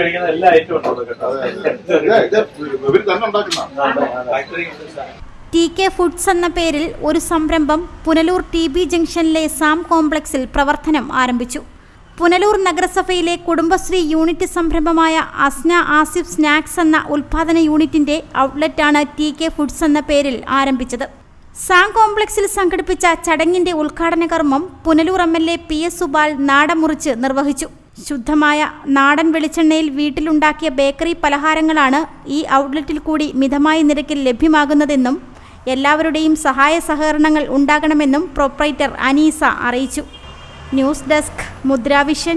കഴിക്കുന്ന എല്ലാ ഐറ്റവും കേട്ടോ. ടി കെ ഫുഡ്സ് എന്ന പേരിൽ ഒരു സംരംഭം പുനലൂർ ടി ബി ജംഗ്ഷനിലെ സാം കോംപ്ലക്സിൽ പ്രവർത്തനം ആരംഭിച്ചു. പുനലൂർ നഗരസഭയിലെ കുടുംബശ്രീ യൂണിറ്റ് സംരംഭമായ അസ്ന ആസിഫ് സ്നാക്സ് എന്ന ഉൽപാദന യൂണിറ്റിന്റെ ഔട്ട്ലെറ്റാണ് ടി കെ ഫുഡ്സ് എന്ന പേരിൽ ആരംഭിച്ചത്. സാം കോംപ്ലക്സിൽ സംഘടിപ്പിച്ച ചടങ്ങിന്റെ ഉദ്ഘാടന കർമ്മം Punalur M L A P S Supal നാടമുറിച്ച് നിർവഹിച്ചു. ശുദ്ധമായ നാടൻ വെളിച്ചെണ്ണയിൽ വീട്ടിലുണ്ടാക്കിയ ബേക്കറി പലഹാരങ്ങളാണ് ഈ ഔട്ട്ലെറ്റിൽ കൂടി മിതമായ നിരക്കിൽ ലഭ്യമാകുന്നതെന്നും എല്ലാവരുടെയും സഹായ സഹകരണങ്ങൾ ഉണ്ടാകണമെന്നും പ്രോപ്രൈറ്റർ അനീസ അറിയിച്ചു. News desk Mudravision.